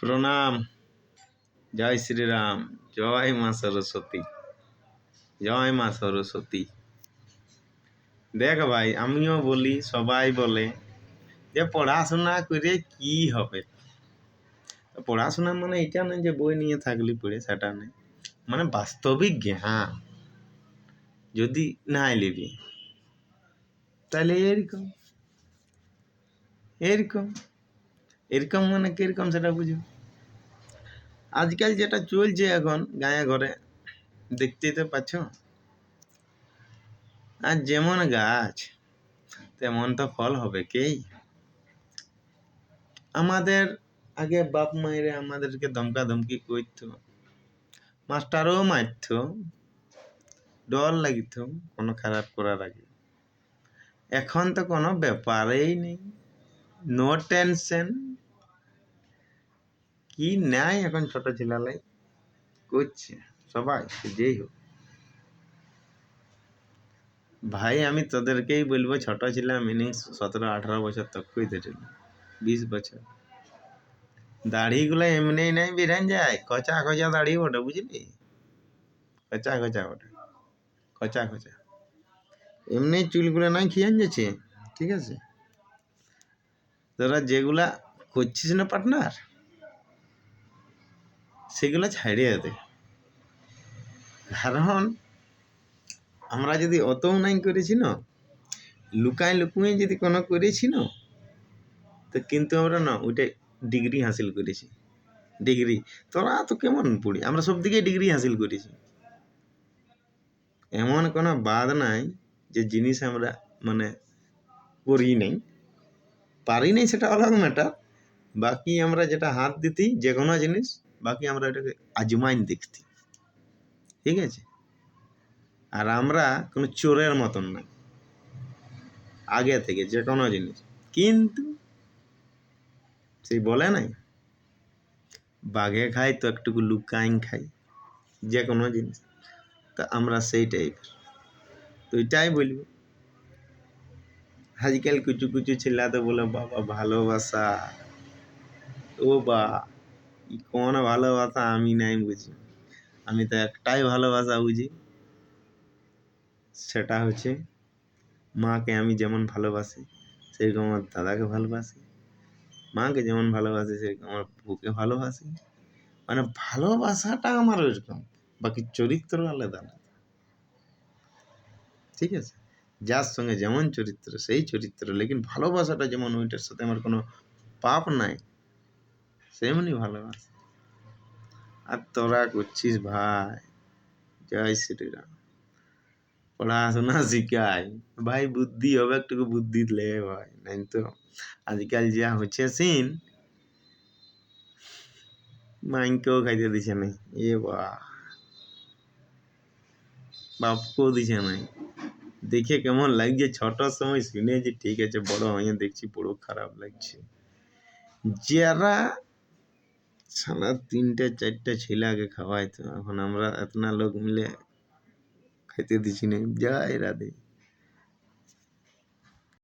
প্রণাম। জয় শ্রীরাম। জয় মা সরস্বতী। জয় মা সরস্বতী। দেখ ভাই, আমিও বলি, সবাই বলে যে পড়াশোনা করে কি হবে? পড়াশোনা মানে এটা নয় যে বই নিয়ে থাকলি পড়ে, সেটা নেই মানে বাস্তবিক জ্ঞান। যদি নাই লিবি, তাহলে এরকম। এরকম। এরকম মানে কীরকম সেটা বুঝো। আজকাল যেটা চলছে এখন গায়ে ঘরে, দেখতেই তো পাচ্ছ। আর যেমন গাছ, তেমন তো ফল হবে কেই আমাদের আগে বাপ মায়েরা আমাদেরকে ধমকা ধমকি করতো। মাস্টারও মারত। ডর লাগিত কোনো খারাপ করার আগে। এখন তো কোনো ব্যাপারেই নেই। নো টেনশন কি নাই এখন ছোট ছেলেলাই করছে সবাই যেই হোক। ভাই, আমি তোদেরকেই বলব, ছোট ছিলাম মিনিং সতেরো, আঠারো বছর তক কইতে ছিল বিশ বছর। দাড়িগুলো এমনি নাই, বেরান যায়। কচা কচা দাড়ি ওটা বুঝলি? কচা কচা ওটা কচা কচা। এমনি চুলগুলো নাই, খিয়ান যাচ্ছে, ঠিক আছে? তোরা যেগুলা করছিস না, পার্টনার? সেগুলো ছাড়িয়ে দে। কারণ আমরা যদি অতও নাই করেছি না, লুকায় লুকুয়ে যদি কোনো করেছি না, তো কিন্তু আমরা না ওইটা ডিগ্রি হাসিল করেছি। ডিগ্রি। তোরা তো কেমন পড়ি? আমরা সব দিকে ডিগ্রি হাসিল করেছি। এমন কোনো বাদ নাই যে জিনিস আমরা মানে করি নাই। পারি নাই সেটা আলাদা ম্যাটার বাকি আমরা যেটা হাত দিতি যে কোনো জিনিস বাকি আমরা এটাকে আজমাইন দেখতি ঠিক আছে? আর আমরা কোনো চোরের মতন নাই আগে থেকে যে কোনো জিনিস। কিন্তু সেই বলে নাই? বাঘে খাই তো একটুকু লুকাইন খাই যে কোনো জিনিস। তা আমরা সেই টাইপের তো এটাই বলব। আজকাল কিছু কিছু ছেলেতে বলে, বাবা ভালোবাসা। ও বা কোন ভালোবাসা আমি নাই বুঝি। আমি তো একটাই ভালোবাসা বুঝি। সেটা হচ্ছে মাকে আমি যেমন ভালোবাসি, সেরকম আমার দাদাকে ভালোবাসি। মাকে যেমন ভালোবাসি, সেরকম আমার বুকে ভালোবাসি। মানে ভালোবাসাটা আমার ওইরকম, বাকি চরিত্র আলাদা আলাদা। ঠিক আছে? যার সঙ্গে যেমন চরিত্র, সেই চরিত্র, লেকিন ভালোবাসাটা যেমন ওইটার সাথে আমার কোনো পাপ নাই সেমনি ভালোবাসা। আর তোরা করছিস ভাই। জয় শ্রীরাম। পড়াশোনা শিখাই। ভাই বুদ্ধি হবে একটু বুদ্ধি লে ভাই, নাই তো? আজকাল যা হচ্ছে সিন, মাইনকেও খাইতে দিছে নাই। এ বাপকেও দিছে নাই। দেখে কেমন লাগছে ছোটোর সময় শুনে যে ঠিক আছে, বড় হয়ে দেখছি বড় খারাপ লাগছে। যারা সারা তিনটে, চারটে ছেলেকে খাওয়াইতো। এখন আমরা এতনা লোক মিলে খাইতে দিছি না। জয় রাধে।